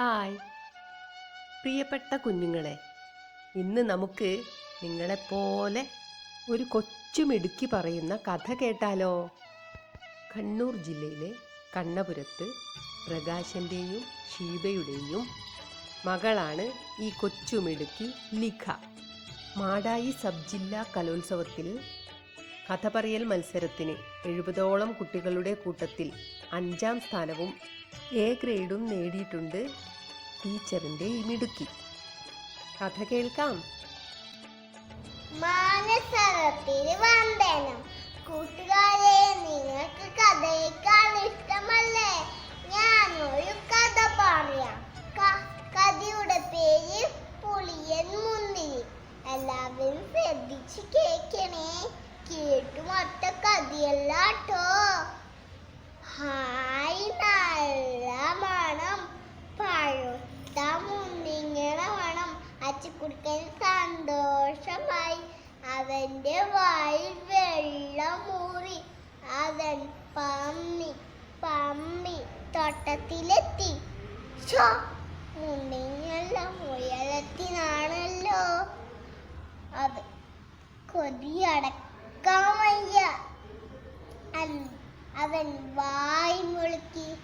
Hi. പ്രിയപ്പെട്ട കുഞ്ഞുങ്ങളെ ഇന്ന് നമുക്ക് നിങ്ങളെപ്പോലെ ഒരു കൊച്ചുമിടുക്കി പറയുന്ന കഥ കേട്ടാലോ? കണ്ണൂർ ജില്ലയിലെ കണ്ണപുരത്ത് പ്രകാശന്റെയും ഷീബയുടെയും മകളാണ് ഈ കൊച്ചുമിടുക്കി ലിഖ. മാടായി സബ് ജില്ലാ കലോത്സവത്തിൽ കഥ പറയൽ മത്സരത്തിന് എഴുപതോളം കുട്ടികളുടെ കൂട്ടത്തിൽ അഞ്ചാം സ്ഥാനവും എ ഗ്രേഡും നേടിയിട്ടുണ്ട് ടീച്ചറിന്റെ ഇമിടുക്കി കഥ കേൾക്കാം. മാനസരത്തിൽ വന്ദനം. കൂട്ടുകാരെ നിങ്ങൾക്ക് കേട്ടു മൊത്ത കഥയല്ല ട്ടോ ഹായ് നല്ല മണം. പഴുത്ത മുന്തിരിങ്ങയുടെ മണം. അച്ചുക്കുടുക്കൻ സന്തോഷമായി അവന്റെ വായിൽ വെള്ളം മൂറി അവൻ പമ്മി പമ്മി തോട്ടത്തിലെത്തി. മുന്നിങ്ങല്ല മുയലെത്തിനാണല്ലോ. അത് വയ്യ. അവൻ വായി മുളുക്കി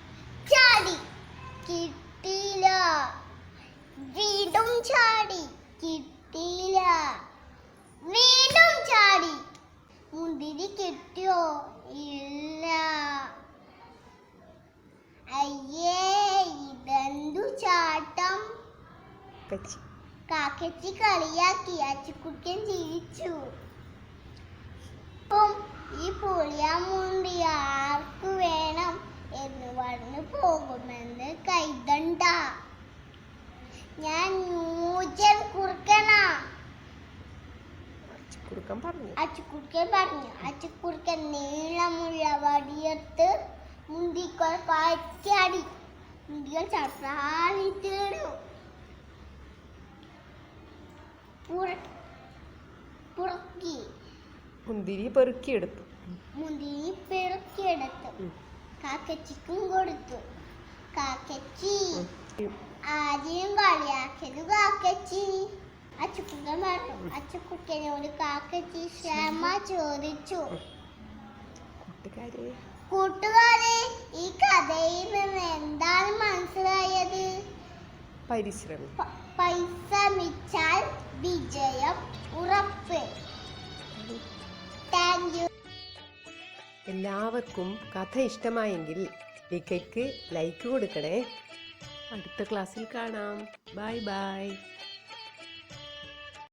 ചാടി. കിട്ടിയില്ല. വീണ്ടും ചാടി. കിട്ടിയില്ല. വീണ്ടും ചാടി. മുന്തിരി കിട്ടിയോ? ഇല്ല. അയ്യേ ഇതെന്തു ചാട്ടം? കച്ചി. കാക്കച്ചി കളിയാക്കി. അച്ചുക്കുട്ടൻ ചിരിച്ചു. ഇപ്പം ഈ പുളിയാമുണ്ടി ആർക്ക് വേണം എന്ന് പറഞ്ഞു പോകുമെന്ന് കൈതണ്ട ഞാൻ നൂജൻ കുറുക്കനാ. പറഞ്ഞു. അച്ചുക്കുറുക്കൻ പറഞ്ഞു. അച്ചുക്കുറുക്കൻ നീളമുള്ള വടിയെടുത്ത് മുന്തിക്കോൾ കാറ്റാടി മുന്തികൾ ചട്ടാളി പുറക്കി. മുന്തിരി പെറുക്കിയെടുത്തു. മുന്തിരി പെറുക്കിയെടുത്തു. കാക്കച്ചിക്കും കൊടുത്തു. കാക്കച്ചി. ആദ്യം കളിയാക്കിയത് കാക്കച്ചി. അച്ചുക്കുട്ടൻ പറഞ്ഞു അച്ചുക്കുക്കനോട് കാക്കച്ചി ക്ഷമ ചോദിച്ചു. കൂട്ടുകാരെ. കൂട്ടുകാരെ ഈ കഥയിൽ നിന്ന് എന്താണ് മനസ്സിലായത്? പരിശ്രമം. പൈസ പരിശ്രമിച്ചാൽ വിജയം ഉറപ്പ്. എല്ലാവർക്കും കഥ ഇഷ്ടമായെങ്കിൽ ലൈക്ക് കൊടുക്കണേ. അടുത്ത ക്ലാസ്സിൽ കാണാം. Bye bye